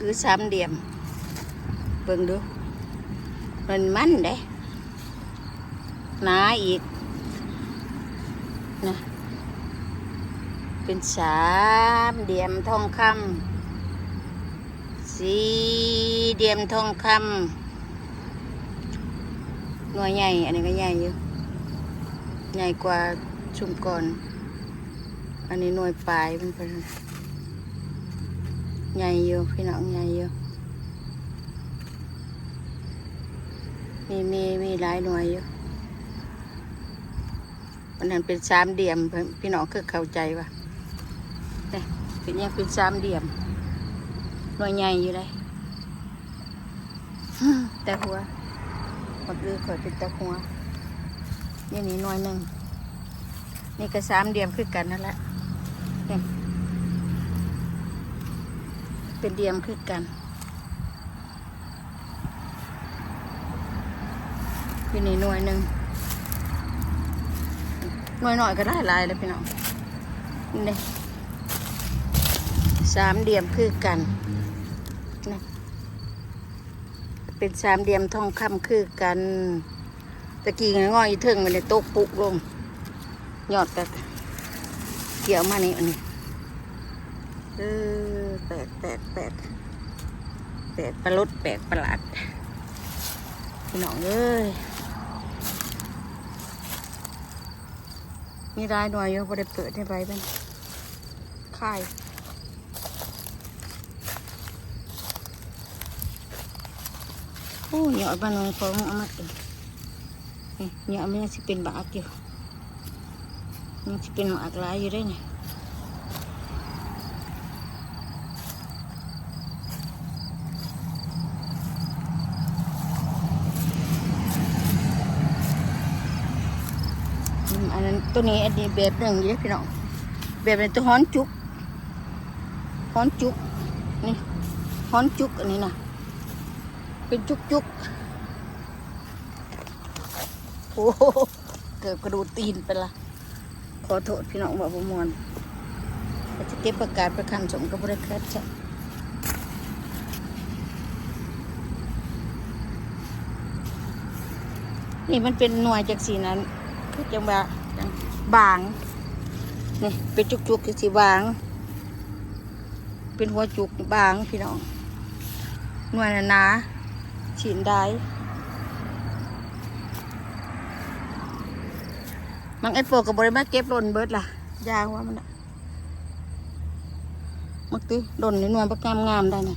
คือสามเหลี่ยม เบิ่งดู มันมันเด้หนาอีกนะเป็นสามเหลี่ยมทองคำสีเหลี่ยมทองคำหน่วยใหญ่ อันนี้ก็ใหญ่อยู่ ใหญ่กว่าชุมก่อน อันนี้หน่วยปลายมันเป็น ใหญ่อยู่พี่น้องใหญ่อยู่มีมีมีหลายหน่วยอยู่มันนั้นเป็นสามเหลี่ยมพี่น้องคือเข้าใจว่าเนี่ยเป็นยังเป็นสามเหลี่ยมหน่วยใหญ่อยู่เลยแต่หัวมันคือข่อยเป็นแต่หัวนี่นี่หน่วยหนึ่งนี่ก็สามเหลี่ยมคือกันนั่นแหละเนี่ย เป็นเหลี่ยมคือกัน อยู่นี่หน่วยหนึ่งหน่วยหน่อยก็ได้ลายเลยพี่น้องนี่สามเหลี่ยมคือกันนะเป็นสามเหลี่ยมทองคำคือกันตะกี้ง่อยๆถึงมันเลยตกปุกลงยอดกันเกี่ยวมานี่อันนี้ เออแปลกแปลกแปลกแปลกประหลดแปลกประหลาดพี่น้องเอ้ยมีรายหน่วยอยู่บ่ได้เปิดให้ไปเป็นค่ายโอ้เหยาะบ้านน้องของเอามาเองเหยาะมันยังสิเป็นบากอยู่ยังสิเป็นหมากหลายอยู่ได้เนี่ย อันนั้นตัวนี้อันนี้แบบหนึ่งอยู่เด้อพี่น้องแบบนี้ตัวฮ้อนจุกฮ้อนจุกนี่ฮ้อนจุกอันนี้นะเป็นจุกจุกโอ้โหเกือบกระดูตีนไปละขอโทษพี่น้องบอกประมวลจะเก็บประกาศประคันสมกับบริษัทจ้ะนี่มันเป็นหน่วยจากสีนั้นคือจังหว่าจัง บางนี่เป็นจุกๆคือสีบาง เป็นหัวจุกบางพี่น้องหน่วยหนาฉีนได้มังเอ็ดโฟกับบริมาเก็บหล่นเบิดล่ะ ยาว่ามันน่ะมักติหล่นในหน่วยประกามงามได้นะ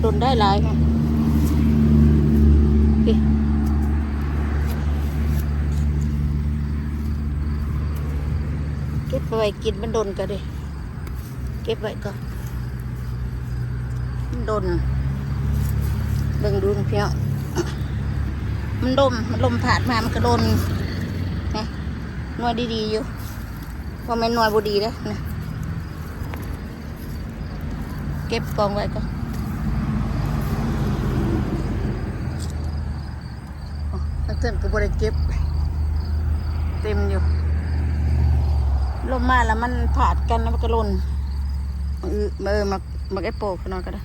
หล่นได้หลายค่ะพี่ เก็บไว้กินมันดนก็ดิเก็บไว้ก่อนมันดนเบิ่งดูเพียวมันดมมันลมผ่านมามันก็ดนนะนวดดีๆอยู่ว่าไม่นวดบุดีแล้วนะเก็บกองไว้ก่อนอ๋อแล้วเพื่อนก็บริเก็บ เต็มอยู่ ลมมาแล้วมันผาดกันแล้วมันก็หล่นเออเออมามาไอ้โปกขึ้นมาก็ได้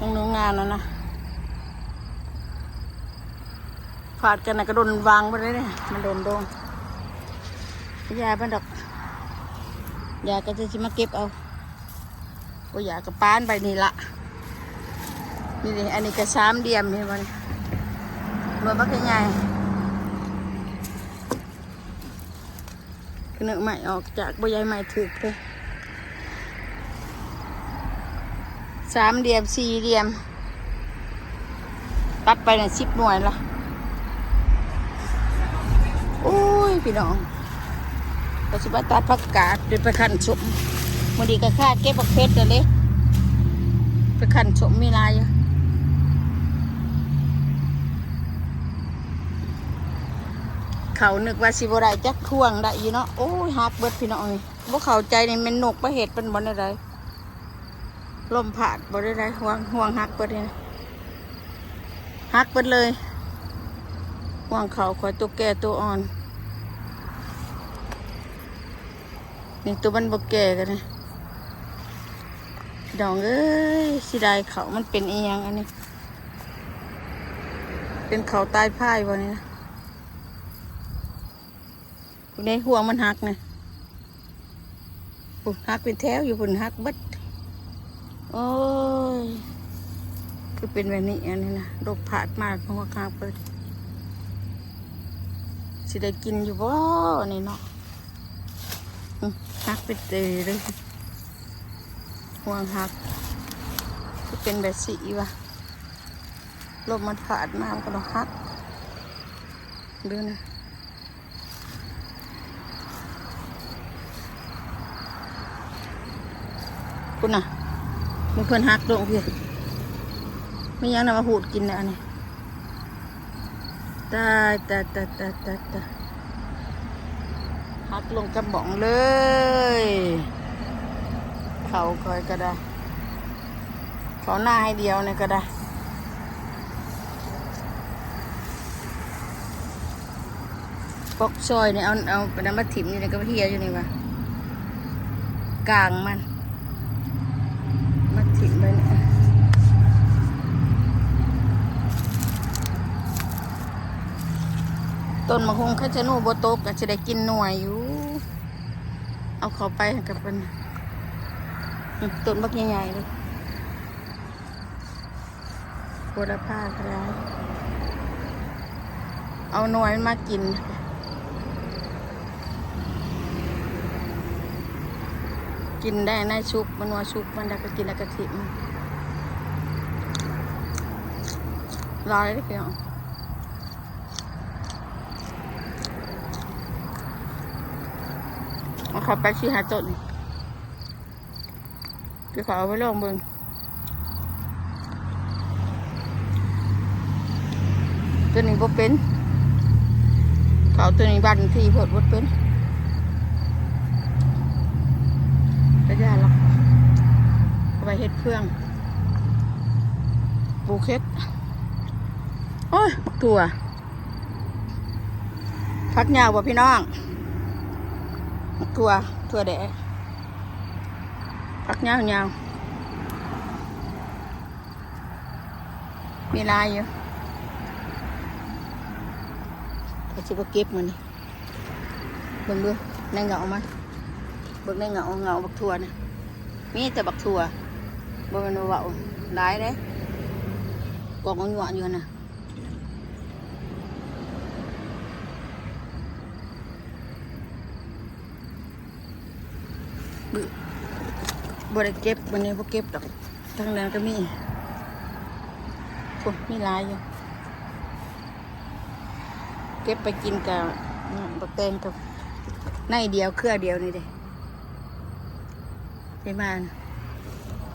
ยังดูงานแล้วนะผาดกันนะก็โดนวางไปเลยเนี่ยมันโดนโดงยาเป็นดอกยาก็จะมาเก็บเอาโอ้ยากับป้านไปนี่ละนี่นี่อันนี้ก็สามเดียมนี่มันมันบักใหญ่คือ เนื้อใหม่ออกจากใบใหญ่ใหม่ถึกเลยสามเหลี่ยมสี่เหลี่ยม ตัดไปในสิบหน่วยละโอ้ย พี่น้องปัจจุบันตัดผักกาดเดินไปขันสมมันดีก็ค่าเก็บบักเพชรเลยไปขันสมมีลายอยู่ เขานึกว่าสิบไรจักท่วงได้ยู่เนาะโอ้ยหักเบิดพี่น้องนี่บ่เข้าใจนี่มันนกประเหตุเป็นบ่ได้ไรลมผ่านบ่ได้ไรห่วงห่วงหักเบิดนี่นะหักเบิดเลยห่วงเขาคอยตัวแก่ตัวอ่อน นี่ตัวมันบกแก่กันนะพี่ดองเอ้ยสิได้เขามันเป็นเอียงอันนี้ เป็นเขาตายพ่ายวันนี้นะ คุณได้ห่วงมันหักไงปุ่นหักเป็นแถวอยู่ปุ่นหักบัดโอ้ย คือเป็นแบบนี้อันนี้นะโรคผาดมากเพราะว่าข้างเปิดสิได้กินอยู่บ่นี่เนาะหักเป็นเตยเลยห่วงหักคือเป็นแบบสีวะลมมันผาดมากก็ต้องหักดูนะ คุณน่ะมึงเพิ่อนหักลงพี่ไม่ยังนะมาหูดกินนะอันนี้ตายตายตายตายตายตายหักลงกระบอกเลย เขาคอยก็ได้เขาหน้าให้เดียวเนี่ยก็ได้ปอกซอยเนี่ยเอาเอาไปน้ำมาถิ่มนี่เลยก็เทียอยู่นี่วะกลางมัน มาถิ่มเลยเนี่ย ต้นมะฮงคาชะนูโบโตกก็จะได้กินหน่วยอยู่ เอาเขาไปกับเป็นต้นบักใหญ่ๆเลยโบราพาก็ได้เอาหน่วยมากินกินได้ในชุบมันว่าชุบมันได้ก็กินแล้วก็ถิ่มลอยเลยพี่น้อง เอาเขาไปชีหาจดนี่คือเอาไว้ลองเบิงตัวนี้บ่เป็นเขาเอตัวนี้บันที่พดบ่เป็นก็ยาหรอกเอาไปเฮ็ดเครื่องปูเฮ็ดโอ้ยบัวพักยาวบ่พี่น้อง ถั่วถั่วแดงผักยาวยาวมีลายอยู่เขาจะไปเก็บมันนี่เบิ่งดูในเงามันเบิ่งในเงาเงาบักถั่วนะมีแต่บักถั่วบ่แมันว่าเบาหลายเด้กองงอนอยู่นน่ะ บริเก็บวันนี้บ่เก็บดอกทางนั้นก็มีโอ้มีหลายอยู่ เก็บไปกินกับบักแตงกับในเดียวเครือเดียวนี่เด้ใช่ไหม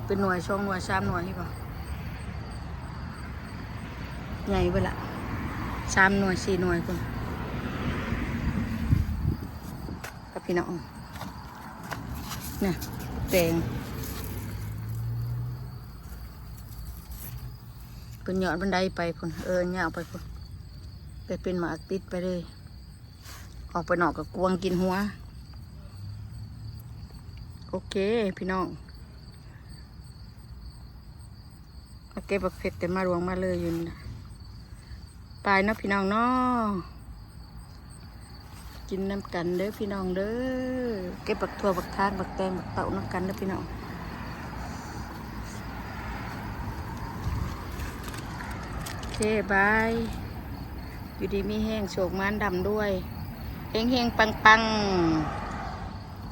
เป็นหน่วยช่องหน่วยสามหน่วยนี่ป่ะใหญ่เวละสามหน่วยสี่หน่วยคนกับพี่น้อง น่ะแตงเป็นยอดบันไดไปพุ่นเออเนี่ยเอาไปพุ่นไปเป็นหมากติดไปเลย ออกไปนอกกับกวงกินหัว โอเค พี่น้องโอเคบักเผ็ดแต่มารวงมาเลยยืนตายเนาะพี่น้องเนาะ กินน้ำกันเด้อพี่น้องเด้อเก็บบักทั่วบักทานบักแตงบักเต่าน้ำกันเด้อพี่น้องโอเคบายอยู่ดีมีแห้งโฉกมานดำด้วยเฮงเฮงปังปังๆ